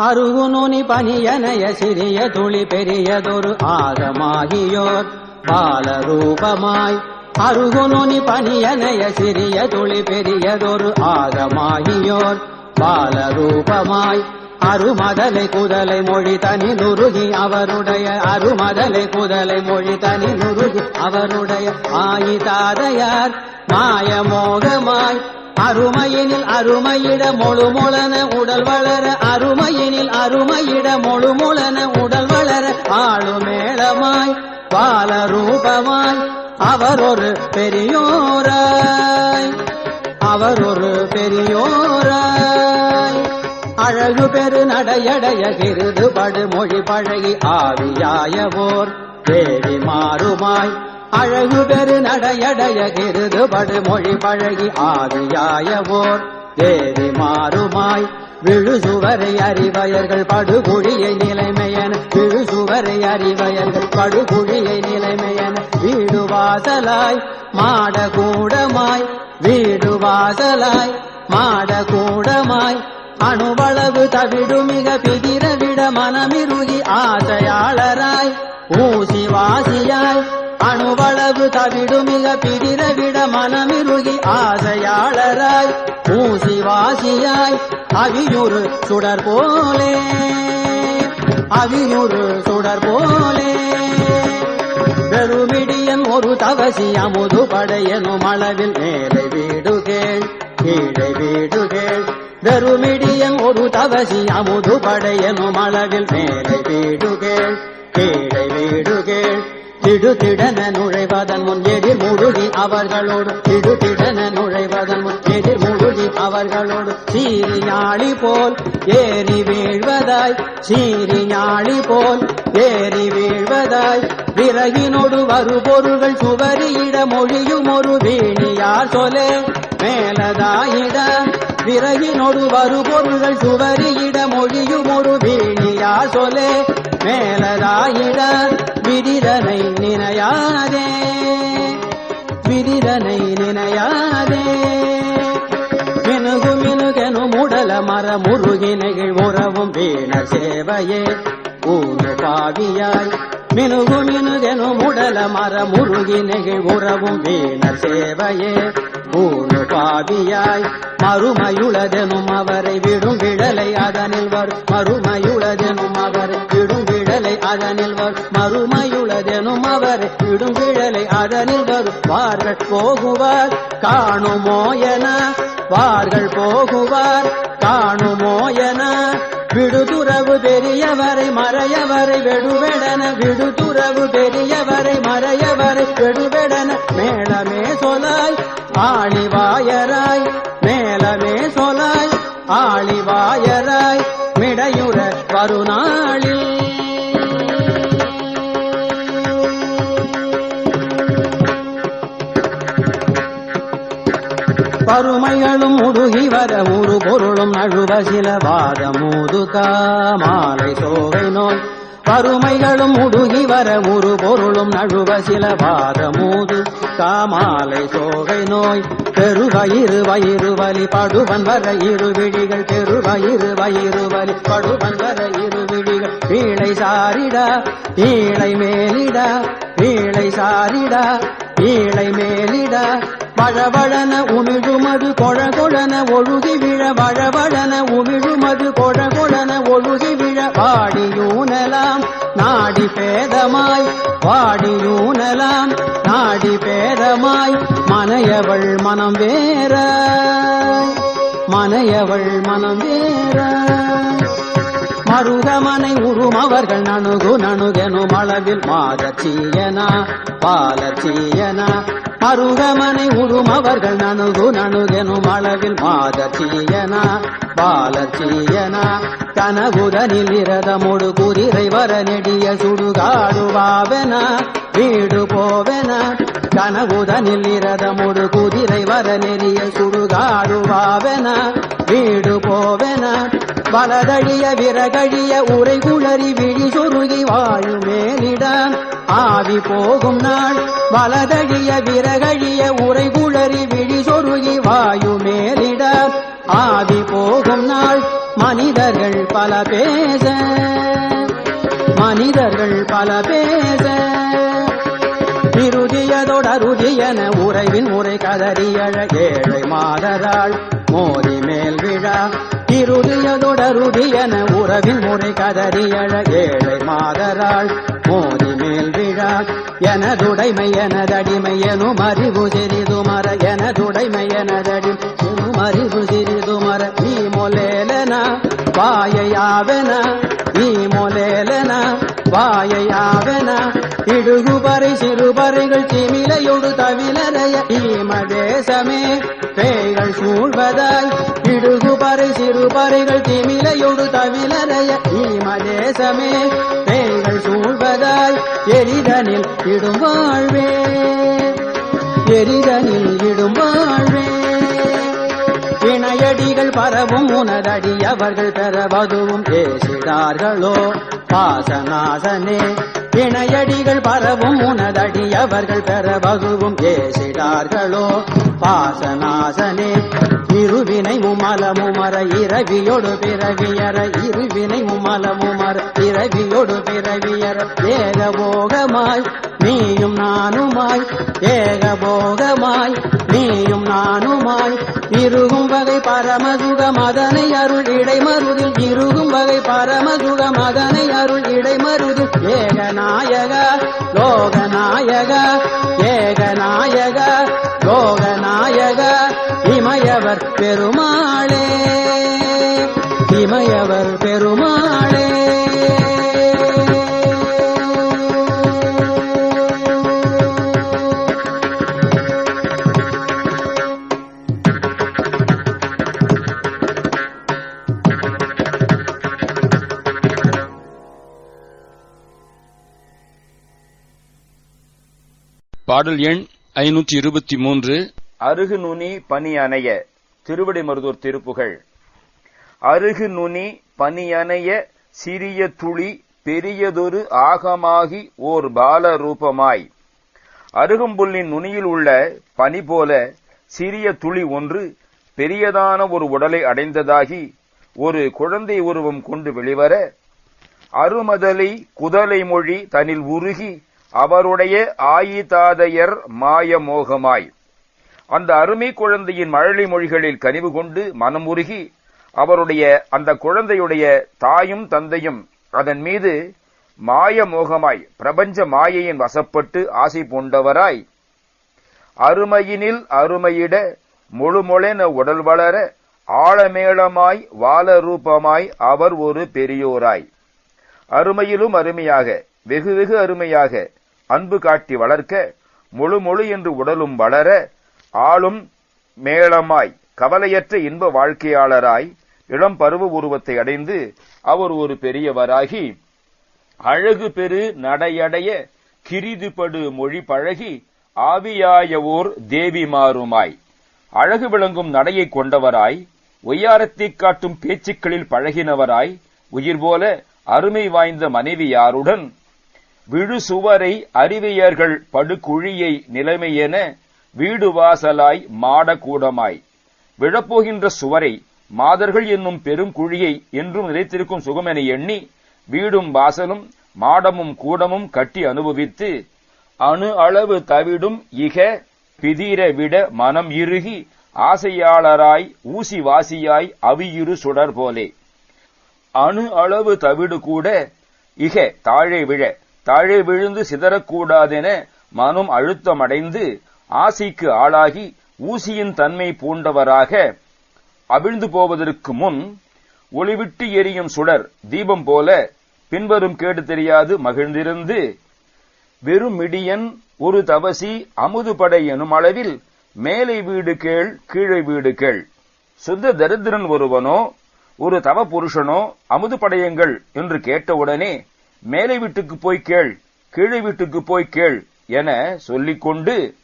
அருகுநுனி பணியனைய சிறிய துளி பெரியதொரு ஆகமாகியோர் பாலரூபமாய். அருகுநுனி பணியனைய சிறிய துளி பெரியதொரு ஆகமாகியோர் பாலரூபமாய். அருமதலை குதலை மொழி தனி நுருகி அவருடைய அருமதலை குதலை மொழி தனி நுருகி அவருடைய ஆயிதாதையார் மாயமோகமாய் அருமையினில் அருமையிட மொழு மொழன உடல் வளர அருமையினில் அருமையிட மொழு மொழன உடல் வளர ஆளுமேளமாய் பாலரூபமாய். அவர் ஒரு பெரியோராய் அவர் ஒரு பெரியோராய். அழகு பெரு நடையடைய சிறிது படுமொழி பழகி ஆவியாயவோர் தேவி மாறுமாய். அழகு பெரு நடையடைய கிருது படுமொழி பழகி ஆவியாயவோர் தேவி மாறுமாய். விழுசுவரை அறிவயர்கள் படுகுழியை நிலைமையன விழுசுவரை அறிவயர்கள் படுகுழியை நிலைமையன வீடு வாசலாய் மாடகூடமாய். வீடு வாசலாய் மாடகூடமாய். அணுவளவு தவிடு மிக பிதிர விட மனமிருகி ஆசையாளராய் ஊசி வாசியாய் அணுவளவு தவிடு மிக பிதிர விட மனமிருகி ஆசையாளராய் ஊசி வாசியாய் அவியுறு சுடர் போலே அவியுறு சுடர் போலே. பெருமிடியன் ஒரு தவசி அமுது படையனும் அளவில் மேலே வீடுகேள் கீழே வீடுகேள். கேள் ஒரு தவசி அமுது படையனும் அளவில் மேலை வீடுகேள் கீழே வீடுகேள் திடுதிடன நுழைவதன் முன் எதிர் முழுகி அவர்களோடு திடுதிடன நுழைவதன் முன் எதிர் முழுகி அவர்களோடு. சீரியாழி போல் ஏறி வீழ்வதாய் சீரியாழி போல் ஏறி வீழ் விறகினோடு வருபொருள்கள் சுவரியிட மொழியும் ஒரு வேணியார் சொலே? மேலதாயிட விறகினோடு வருபொருள்கள் சுவரியிட மொழியும் ஒரு வேணியார் சொலே? மேலதாயிட விதிரனை நினையாதே. விதிரனை நினையாதே. மினுகு மினுகெனு முடல மர முருகினைகள் உறவும் வீண சேவையே. ஊனு பாவியாய் மினுகு மினுகெனு முடல மர முருகினைகள் உறவும் வீண சேவையே. ஊனு பாவியாய் மறுமையுளதெனும் அவரை விடும் விடலை அதனில் வரும் மறுமையுளதெனும் அவரை விடும் விடலை அதனில் வரும் மறுமையுளதெனும் அவரை விடும் விடலை அதனில் வரும் வார்கள் போகுவார் காணுமோ என? வார்கள் போகுவார் காணுமோ என? விடுதுறவு பெரியவரை மறையவரை வெடுவெடன விடுதுறவு பெரியவரை மறையவரை வெடுவெடன. மேளமே சொலாய் ஆழிவாயராய் மேலமே சொலாய் ஆழிவாயராய் மிடையுற வருநாளில் பருமைகளும் முடுகி வர ஒரு பொருளும் அழுவ சில வாதமூது மாலை சோகை நோய். பருமைகளும் முடுகி வர ஒரு பொருளும் நழுவ சில வாதமூது காமாலை சோகை நோய். பெருவயிறு வயிறு வலி படுவன் வர இரு விழிகள் பெருவயிறு வயிறு வலி படுவன் வர இரு விழிகள். வீளை சாரிடா ஈழை மேலிடா வீளை சாரிடா ஈழை மேலிடா. வழவழன உமிழுமது கொழகொழன ஒழுகி விழ வழவழன உமிழுமது கொழகொழன ஒழுகி விழ வாடியூனலாம் நாடி பேதமாய் வாடியூனலாம் நாடி பேதமாய் மனையவள் மனம் வேற மனையவள் மனம் வேற. மருகமனை உருமவர்கள் நணுகு நணுகெனும் அளவில் மாதச்சீயனா பாலச்சீயனா மருகமனை உறும் அவர்கள் நணுகு நணுகெனும் அளவில் மாதச்சீயனா பாலச்சீயனா கனகுதனில் இரதமொடு குதிரை வர நெடிய சுடுகாடுவாவென வீடு போவென கனகுதனில் இரதமுடு குதிரை வர நெறிய சுடுகாடுவாவென வீடு போவென வலதழிய விறகழிய உரை குளறி விழி சொருகி வாழும் மேலிடான் ஆவி போகும் நாள் வலதழிய விறகழிய உரை குளறி விழி சொருகி வாயு மேலிட. ஆவி போகும் நாள் மனிதர்கள் பல பேச. மனிதர்கள் பல பேச. இறுதியதொடருதியன உறைவின் உரை கதறியழ ஏழை மாதராள் மோதி மேல் விழா. இருதியதொடருதியன உறவின் முறை கதறியழ ஏழை மாதராள் மோதி மேல் விழா. எனதுடைமை எனதடிமை எனும் அறிவு சிறிது மர எனதுடைமை எனதடி எனும் அறிவு சிறிது மர நீ மொலேலனா வாயையாவென நீ மொலேலனா வாயையாவென இடுகுபறை சிறுபறைகள் திமிலையொடு தவிலறைய ஈமதேசமே இடுகுபறை சிறுபறைகள் திமிலையோடு தவிலறைய ஈமதேசமே பேய்கள் சூழ்வதாய் எரிதனில் இடும் வாழ்வே. எரிதனில் இடும் வாழ்வே. இணையடிகள் பரவும் உனதடி அவர்கள் பெறவதுவும் பேசினார்களோ பாசநாசனே. இணையடிகள் பரவும் உனதடி அவர்கள் பெறவதுவும் பேசினார்களோ பாசநாசனே. இருவினை இரவியோடு பிறவியர பிறவியற இருவினை முமலமுமர இரவியோடு பிறவியர ஏகபோகமாய் நீயும் நானுமாய் ஏகபோகமாய் நீயும் நானுமாய். இருகும் வகை பரமசுக மதனை அருள் இடைமருதில் இருகும் வகை பரமசுக மதனை அருள் இடைமருதில் ஏகநாயக லோகநாயக ஏகநாயக லோகநாயக. இமயவர் பெருமாளே. இமயவர் பெருமாளே. பாடல் எண் ஐநூற்றி இருபத்தி மூன்று. அருகு நுனி பனி அணைய திருவிடைமருதூர் திருப்புகழ். அருகு நுனி பனியணைய சிறிய துளி பெரியதொரு ஆகமாகி ஓர் பால ரூபமாய் அருகம்புல்லின் நுனியில் உள்ள பனி போல சிறிய துளி ஒன்று பெரியதான ஒரு உடலை அடைந்ததாகி ஒரு குழந்தை உருவம் கொண்டு வெளிவர அருமதலை குதலை மொழி தனில் உருகி அவருடைய ஆயிதாதையர் மாய மோகமாய். அந்த அருமை குழந்தையின் மழலை மொழிகளில் கனிவு கொண்டு மனமுருகி அவருடைய அந்த குழந்தையுடைய தாயும் தந்தையும் அதன் மீது மாய மோகமாய் பிரபஞ்ச மாயையின் வசப்பட்டு ஆசை பூண்டவராய். அருமையினில் அருமையிட முழுமொழென உடல் வளர ஆழமேளமாய் வாலரூபமாய் அவர் ஒரு பெரியோராய். அருமையிலும் அருமையாக வெகு வெகு அருமையாக அன்பு காட்டி வளர்க்க முழு என்று உடலும் வளர ஆளும் மேளமாய் கவலையற்ற இன்ப வாழ்க்கையாளராய் இளம் பருவ உருவத்தை அடைந்து அவர் ஒரு பெரியவராகி அழகு பெரு நடையடைய கிரிதுபடு மொழி பழகி ஆவியாய ஓர் தேவி மாறுமாய். அழகு விளங்கும் நடையை கொண்டவராய் ஒய்யாரத்தைக் காட்டும் பேச்சுக்களில் பழகினவராய் உயிர் போல அருமை வாய்ந்த மனைவியாருடன் விழு சுவரை அறிவியர்கள் படுகுழியை நிலைமையென வீடு வாசலாய் மாடக்கூடமாய். விழப்போகின்ற சுவரை மாதர்கள் என்னும் பெரும் குழியை என்றும் நிறைத்திருக்கும் சுகமென எண்ணி வீடும் வாசலும் மாடமும் கூடமும் கட்டி அனுபவித்து அணு அளவு தவிடும் இக பிதிர விட மனம் இறுகி ஆசையாளராய் ஊசி வாசியாய் அவியிரு சுடர் போலே. அணு அளவு தவிடு கூட இக தாழே விழ தாழே விழுந்து சிதறக்கூடாதென மனம் அழுத்தமடைந்து ஆசைக்கு ஆளாகி ஊசியின் தன்மை பூண்டவராக அவிழ்ந்து போவதற்கு முன் ஒளிவிட்டு எரியும் சுடர் தீபம் போல பின்வரும் கேடு தெரியாது மகிழ்ந்திருந்து வெறும் மிடியன் ஒரு தவசி அமுதுபடை எனும் அளவில் மேலை வீடு கேள் கீழே வீடு கேள். சுத்த தரித்திரன் ஒருவனோ ஒரு தவ புருஷனோ அமுது படையுங்கள் என்று கேட்டவுடனே மேலை வீட்டுக்கு போய் கேள் கீழே வீட்டுக்கு போய் கேள் என சொல்லிக்கொண்டு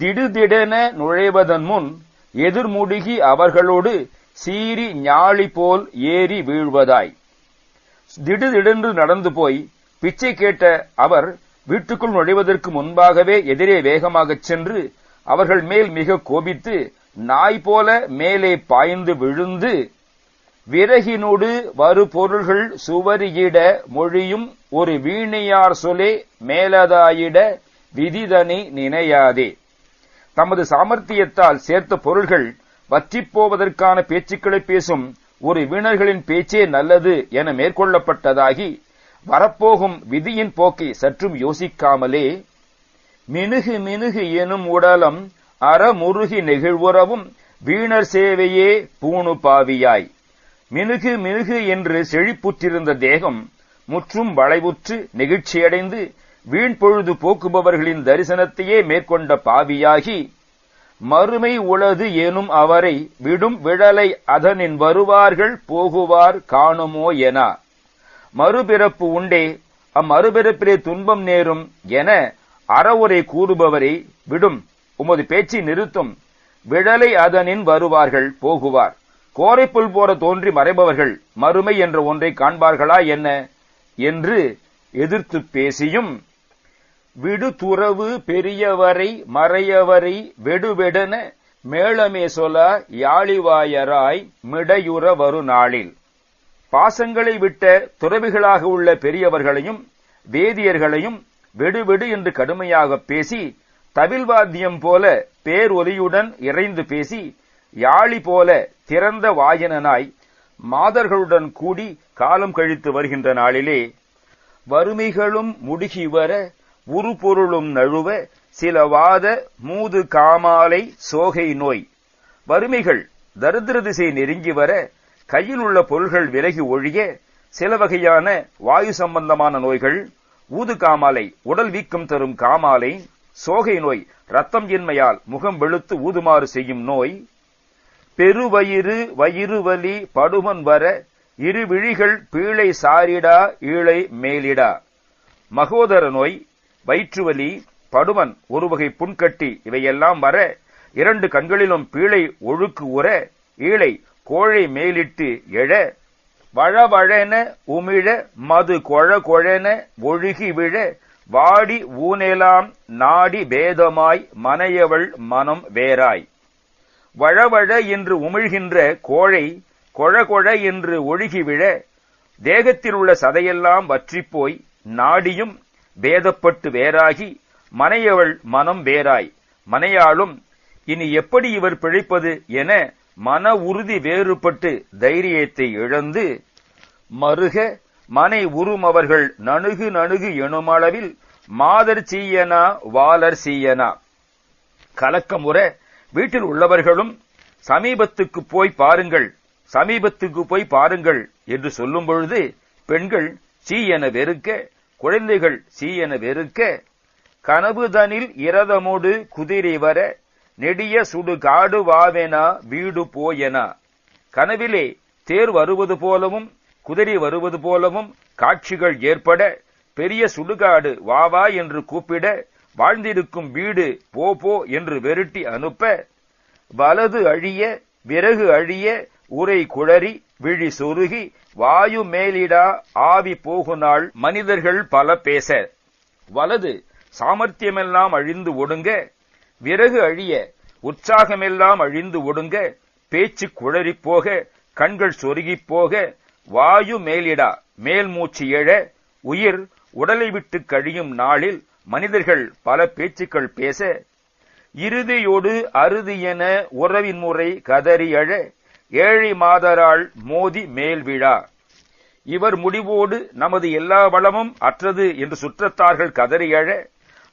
திடுதிடென நுழைவதன் முன் எதிர்முடுகி அவர்களோடு சீறி ஞாழி போல் ஏறி வீழ்வதாய். திடுதிடென்று நடந்து போய் பிச்சை கேட்ட அவர் வீட்டுக்குள் நுழைவதற்கு முன்பாகவே எதிரே வேகமாகச் சென்று அவர்கள் மேல் மிக கோபித்து நாய் போல மேலே பாய்ந்து விழுந்து விறகினோடு வரு பொருள்கள் சுவரியிட மொழியும் ஒரு வீணையார் சொலே மேலதாயிட விதிதனை நினையாதே. தமது சாமர்த்தியத்தால் சேர்த்த பொருள்கள் வற்றிப் போவதற்கான பேச்சுக்களை பேசும் ஒரு வீணர்களின் பேச்சே நல்லது என மேற்கொள்ளப்பட்டதாகி வரப்போகும் விதியின் போக்கை சற்றும் யோசிக்காமலே மினுகு மினுகு எனும் உடலம் அறமுருகி நெகிழ்வுறவும் வீணர் சேவையே பூணு பாவியாய். மினுகு மினுகு என்று செழிப்புற்றிருந்த தேகம் முற்றும் வளைவுற்று நெகிழ்ச்சியடைந்து வீண் பொழுது போக்குபவர்களின் தரிசனத்தையே மேற்கொண்ட பாவியாகி மறுமை உளது எனும் அவரை விடும் விழலை அதனின் வருவார்கள் போகுவார் காணுமோ என. மறுபிறப்பு உண்டே அம்மறுபிறப்பிலே துன்பம் நேரும் என அறவுரை கூறுபவரை விடும் உமது பேச்சை நிறுத்தும் விழலை அதனின் வருவார்கள் போகுவார். கோரைப்புல் போல தோன்றி மறைபவர்கள் மறுமை என்ற ஒன்றை காண்பார்களா என்ன? என்று எதிர்த்து பேசியும் விடுதுறவு பெரியவரை மறையவரை வெடுவெடன மேளமே சொல யாழிவாயராய் மிடையுற வரு நாளில் பாசங்களை விட்ட துறவிகளாக உள்ள பெரியவர்களையும் வேதியர்களையும் வெடுவெடு என்று கடுமையாக பேசி தவில்வாத்தியம் போல பேரொலியுடன் இறைந்து பேசி யாழி போல திறந்த வாயனனாய் மாதர்களுடன் கூடி காலம் கழித்து வருகின்ற நாளிலே வறுமைகளும் முடுகி வர உருபொருளும் நழுவ சில வாத மூது காமாலை சோகை நோய். வறுமைகள் தரித்திர திசை நெருங்கி வர கையில் உள்ள பொருள்கள் விலகி ஒழிய சில வகையான வாயு சம்பந்தமான நோய்கள் ஊது காமாலை உடல் வீக்கம் தரும் காமாலை சோகை நோய் ரத்தம் இன்மையால் முகம் வெளுத்து ஊதுமாறு செய்யும் நோய் பெருவயிறு வயிறு வலி படுமன் வர இரு விழிகள் பீழை சாரிடா ஈழை மேலிடா. மகோதர நோய் வயிற்றுவலி படுமன் ஒரு வகை புண்கட்டி இவையெல்லாம் வர இரண்டு கண்களிலும் பீழை ஒழுக்கு உற ஈழை கோழை மேலிட்டு எழ வழவழென உமிழ மது கொழ கொழென ஒழுகி விழ வாடி ஊனெலாம் நாடி பேதமாய் மனையவள் மனம் வேறாய். வழவழ என்று உமிழ்கின்ற கோழை கொழ கொழ என்று ஒழுகி விழ தேகத்தில் உள்ள சதையெல்லாம் வற்றிப்போய் நாடியும் பேதப்பட்டு வேறாகி மனையவள் மனம் வேறாய். மனையாளும் இனி எப்படி இவர் பிழைப்பது என மன உறுதி வேறுபட்டு தைரியத்தை இழந்து மருக மனை உருமவர்கள் நணுகு நணுகு எனுமளவில் மாதர் சீயனா வாலர் சீயனா. கலக்கமுற வீட்டில் உள்ளவர்களும் சமீபத்துக்கு போய் பாருங்கள் சமீபத்துக்கு போய் பாருங்கள் என்று சொல்லும் பொழுது பெண்கள் சீ என வெறுக்க குழந்தைகள் சீயென வெறுக்க கனவுதனில் இரதமோடு குதிரை வர நெடிய சுடு காடு வாவெனா வீடு போயெனா. கனவிலே தேர் வருவது போலவும் குதிரை வருவது போலவும் காட்சிகள் ஏற்பட பெரிய சுடுகாடு வா வா என்று கூப்பிட வாழ்ந்திருக்கும் வீடு போ போ என்று வெருட்டி அனுப்ப வலது அழிய விறகு அழிய உரை குழறி விழி சொருகி வாயு மேலிடா ஆவி போகுநாள் மனிதர்கள் பல பேச. வலது சாமர்த்தியமெல்லாம் அழிந்து ஒடுங்க. விறகு அழிய உற்சாகமெல்லாம் அழிந்து ஒடுங்க. பேச்சு குழறி போக கண்கள் சொருகிப் போக வாயு மேலிடா மேல் மூச்சு எழ உயிர் உடலை விட்டு கழியும் நாளில் மனிதர்கள் பல பேச்சுக்கள் பேச. இறுதியோடு அறுதி என உறவின் முறை கதறி அழ ஏழை மாதரால் மோதி மேல் விழா. இவர் முடிவோடு நமது எல்லா வளமும் அற்றது என்று சுற்றத்தார்கள் கதறி அழ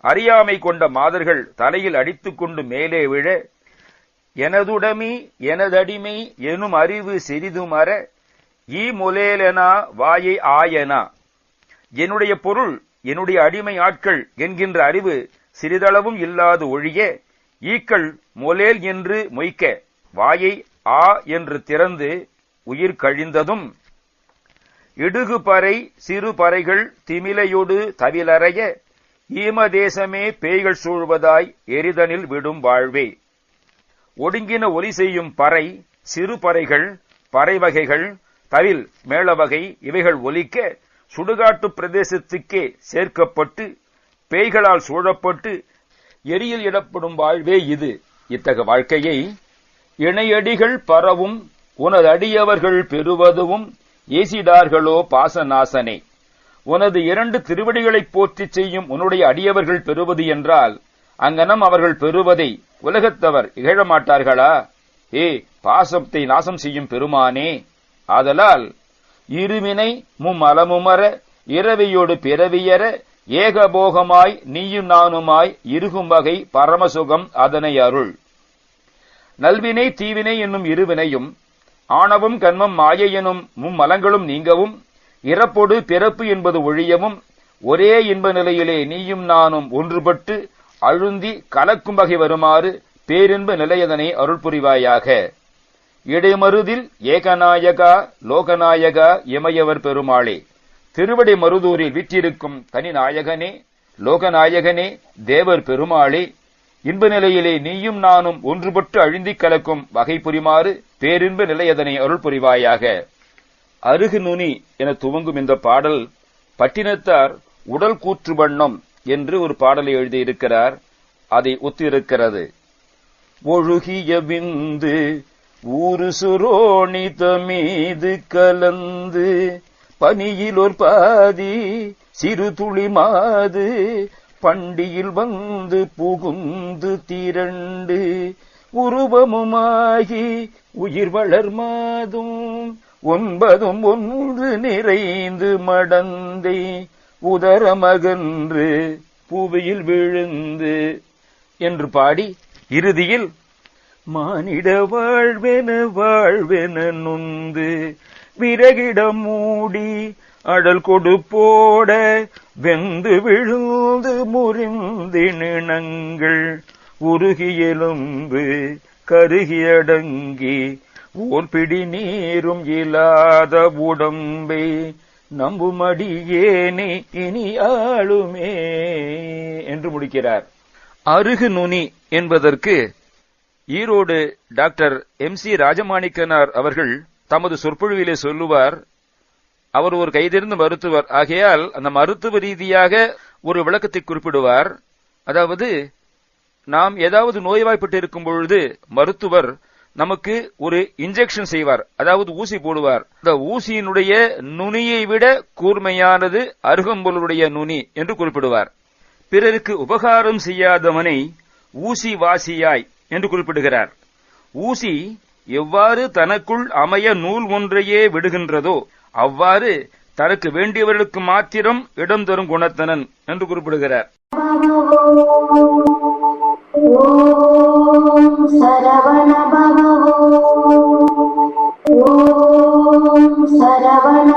அறியாமை கொண்ட மாதர்கள் தலையில் அடித்துக்கொண்டு மேலே விழ எனதுடைமை எனதடிமை எனும் அறிவு சிறிதும் அற ஈ மொலேலனா வாயை ஆயனா. என்னுடைய பொருள் என்னுடைய அடிமை ஆட்கள் என்கின்ற அறிவு சிறிதளவும் இல்லாது ஒழிய ஈக்கள் மொலேல் என்று மொய்க்க வாயை ஆ என்று திறந்து உயிர் கழிந்ததும் இடுகுபறை சிறு பறைகள் திமிலையொடு தவிலறைய ஈமதேசமே பேய்கள் சூழ்வதாய் எரிதனில் விடும் வாழ்வே. ஒடுங்கின ஒலி செய்யும் பறை சிறு பறைகள் பறை வகைகள் தவில் மேளவகை இவைகள் ஒலிக்க சுடுகாட்டு பிரதேசத்துக்கே சேர்க்கப்பட்டு பேய்களால் சூழப்பட்டு எரியில் இடப்படும் வாழ்வே இது. இத்தகு வாழ்க்கையை இணையடிகள் பரவும் உனது அடியவர்கள் பெறுவதும் ஏசிடார்களோ பாசநாசனே. உனது இரண்டு திருவடிகளைப் போற்றி செய்யும் உன்னுடைய அடியவர்கள் பெறுவது என்றால் அங்கனம் அவர்கள் பெறுவதை உலகத்தவர் இகழமாட்டார்களா? ஏ பாசத்தை நாசம் செய்யும் பெருமானே. ஆதலால் இருவினை மும்மலமுமர இரவியோடு பிறவியற ஏகபோகமாய் நீயும் நானுமாய் இருக்கும் வகை பரமசுகம் அதனை அருள். நல்வினை தீவினை என்னும் இருவினையும் ஆணவம் கண்மம் மாயை எனும் மும்மலங்களும் நீங்கவும் இறப்பொடு பிறப்பு என்பது ஒழியவும் ஒரே இன்ப நிலையிலே நீயும் நானும் ஒன்றுபட்டு அழுந்தி கலக்கும் வகை வருமாறு பேரின்ப நிலையதனை அருள் புரிவாயாக இடைமருதில் ஏகநாயகா லோகநாயகா இமயவர் பெருமாளே திருவடி மருதூரில் விற்றிருக்கும் தனிநாயகனே லோகநாயகனே தேவர் பெருமாளே இன்ப நிலையிலே நீயும் நானும் ஒன்றுபட்டு அழிந்திக் கலக்கும் வகை புரிமாறு பேரின்ப நிலையதனை அருள் புரிவாயாக அருகு நுனி என துவங்கும் இந்த பாடல் பட்டினத்தார் உடல் கூற்று வண்ணம் என்று ஒரு பாடலை எழுதியிருக்கிறார். அதை ஒத்திருக்கிறது. ஒழுகிய விந்து ஊரு சுரோணித மீது கலந்து பனியில் ஒரு பாதி சிறு துளி மாது பண்டியில் வந்து புகுந்து திரண்டு உருவமுமாகி உயிர் வளர் மாதும் ஒன்பதும் ஒன்று நிறைந்து மடந்தை உதரமகன்று புவியில் விழுந்து என்று பாடி இறுதியில் மானிட வாழ்வென வாழ்வென நொந்து விறகிடம் மூடி அடல் கொடுப்போட வெந்து விழுந்து முறிந்தினங்கள் உருகியெலும்பு கருகியடங்கி ஓர் பிடி நீரும் இல்லாத உடம்பை நம்புமடியேனே இனி ஆளுமே என்று முடிக்கிறார். அருகு நுனி என்பதற்கு Erode doctor M C Rajamanikkanar அவர்கள் தமது சொற்பொழிவிலே சொல்லுவார் அவர் ஒரு கைதிருந்து மருத்துவர். ஆகையால் அந்த மருத்துவ ரீதியாக ஒரு விளக்கத்தை குறிப்பிடுவார். அதாவது நாம் ஏதாவது நோய்வாய்ப்பட்டு இருக்கும் பொழுது மருத்துவர் நமக்கு ஒரு இன்ஜெக்ஷன் செய்வார். அதாவது ஊசி போடுவார். அந்த ஊசியினுடைய நுனியை விட கூர்மையானது அருகம்பொருளுடைய நுனி என்று குறிப்பிடுவார். பிறருக்கு உபகாரம் செய்யாதவனை ஊசி வாசியாய் என்று குறிப்பிடுகிறார். ஊசி எவ்வாறு தனக்குள் அமைய நூல் ஒன்றையே விடுகின்றதோ அவ்வாறு தனக்கு வேண்டியவர்களுக்கு மாத்திரம் இடம் தரும் குணத்தனன் என்று குறிப்பிடுகிறார். சரவண